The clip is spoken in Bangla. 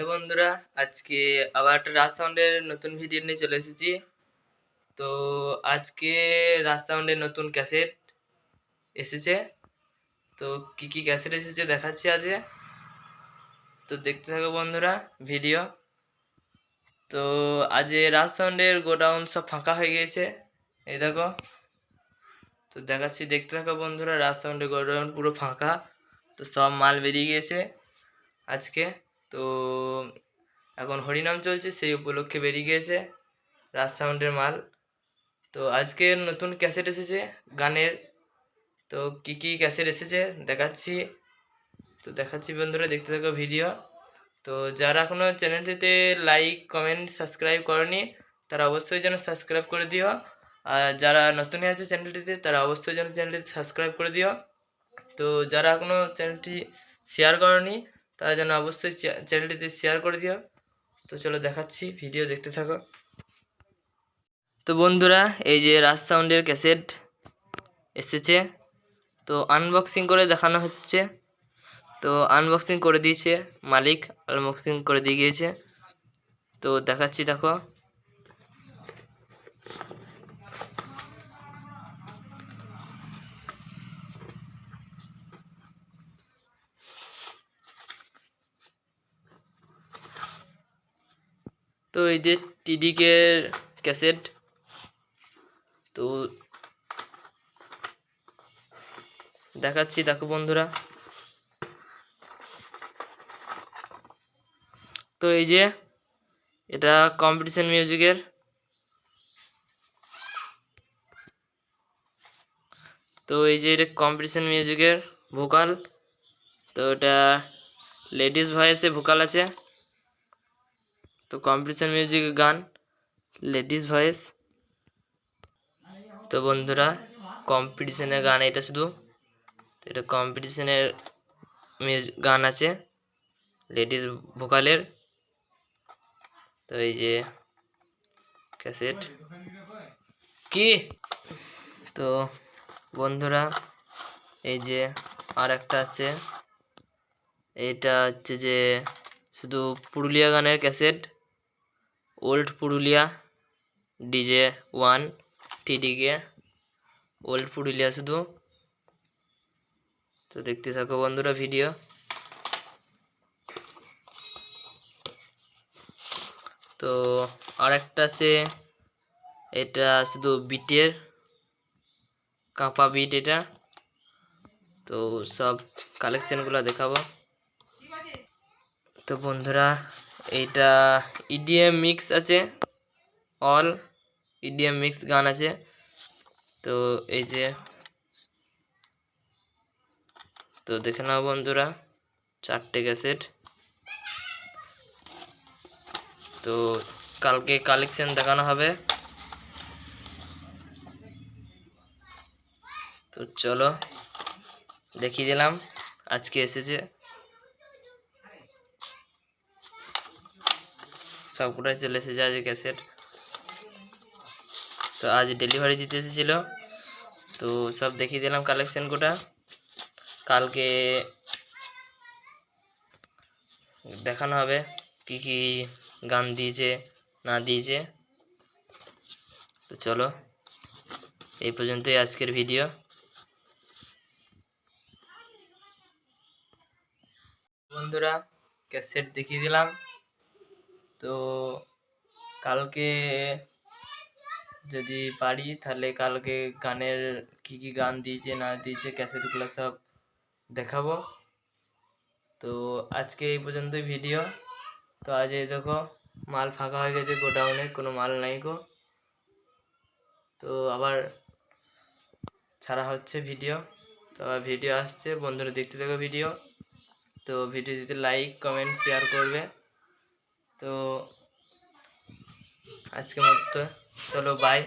হ্যালো বন্ধুরা, আজকে আবার একটা রাজ সাউন্ডের নতুন ভিডিও নিয়ে চলে এসেছি। তো আজকে রাজ সাউন্ডের নতুন ক্যাসেট এসেছে। তো কি কি ক্যাসেট এসেছে দেখাচ্ছি আজকে। তো দেখতে থাকো বন্ধুরা ভিডিও তো আজ রাজ সাউন্ডের গোডাউন সব ফাঁকা হয়ে গিয়েছে। এই দেখো। তো দেখাচ্ছি, দেখতে থাকো বন্ধুরা, রাজ সাউন্ডের গোডাউন পুরো ফাঁকা। তো সব মাল বেরিয়ে গিয়েছে আজকে। তো এখন হরিনাম চলছে, সেই উপলক্ষে বেরিয়ে গিয়েছে রাজ সাউন্ডের মাল। তো আজকে নতুন ক্যাসেট এসেছে গানের। তো কি কি ক্যাসেট এসেছে দেখাচ্ছি। তো দেখাচ্ছি বন্ধুরা, দেখতে থাকো ভিডিও। তো যারা এখনও চ্যানেলটিতে লাইক, কমেন্ট, সাবস্ক্রাইব করেনি, তারা অবশ্যই যেন সাবস্ক্রাইব করে দিও। আর যারা নতুন আছে চ্যানেলটিতে, তারা অবশ্যই যেন চ্যানেলটি সাবস্ক্রাইব করে দিও। তো যারা এখনও চ্যানেলটি শেয়ার করনি তারা যেন অবশ্যই চ্যানেলটিতে শেয়ার করে দিও। তো চলো দেখাচ্ছি ভিডিও দেখতে থাকো। তো বন্ধুরা, এই যে রাজ সাউন্ডের ক্যাসেট এসেছে। তো আনবক্সিং করে দেখানো হচ্ছে। তো আনবক্সিং করে দিয়েছে মালিক আনবক্সিং করে দিয়ে গিয়েছে। তো দেখাচ্ছি, দেখো। তো এই যে টিডিকে ক্যাসেট তো দেখাচ্ছি দেখো বন্ধুরা। তো এই যে এটা কম্পিটিশন মিউজিকের তো এই যে এটা কম্পিটিশন মিউজিকের ভোকাল তো এটা লেডিস ভয়েসে ভোকাল আছে। তো কম্পিটিশন মিউজিক গান, লেডিস ভয়েস। তো বন্ধুরা কম্পিটিশনের গান এটা শুধু এটা কম্পিটিশনের গান আছে, লেডিস ভোকালের। তো এই যে, ক্যাসেট। কি? তো বন্ধুরা, এই যে আর একটা আছে, এইটা হচ্ছে যে শুধু পুরুলিয়া গানের cassette. Old Purulia, DJ one, TDK. Old Purulia শুধু। তো দেখতে থাকো বন্ধুরা ভিডিও। তো আর একটা আছে, এটা শুধু বিটের, কাঁপা বিট এটা। তো সব কালেকশনগুলো দেখাবো। তো বন্ধুরা এইটা ইডিএম মিক্স আছে অল ইডিএম মিক্স গান আছে। তো এই যে, তো দেখে নাও বন্ধুরা, চারটে ক্যাসেট তো কালকে কালেকশন দেখানো হবে। তো চলো, দেখিয়ে দিলাম, আজকে এসেছে। সবকটাই চলে এসেছে আজ ক্যাসেট। তো আজ ডেলিভারি দিতে এসেছিল। তো সব দেখিয়ে দিলাম কালেকশন কোটা কালকে দেখানো হবে কি কি গান দিয়েছে, না দিয়েছে। তো চলো, এই পর্যন্তই আজকের ভিডিও বন্ধুরা, ক্যাসেট দেখিয়ে দিলাম। তো কালকে যদি পারি, তাহলে কালকে গানের কি কি গান দিয়েছে, না দিয়েছে ক্যাসেটগুলো সব দেখাবো। তো আজকে এই পর্যন্তই ভিডিও তো আজ এই দেখো, মাল ফাঁকা হয়ে গেছে গোডাউনে কোনো মাল নাই গো। তো আবার ছাড়া হচ্ছে ভিডিও তো ভিডিও আসছে, বন্ধুরা দেখতে থাকো ভিডিও তো ভিডিও দিতে লাইক কমেন্ট শেয়ার করবে। তো আজকের মতো চলো বাই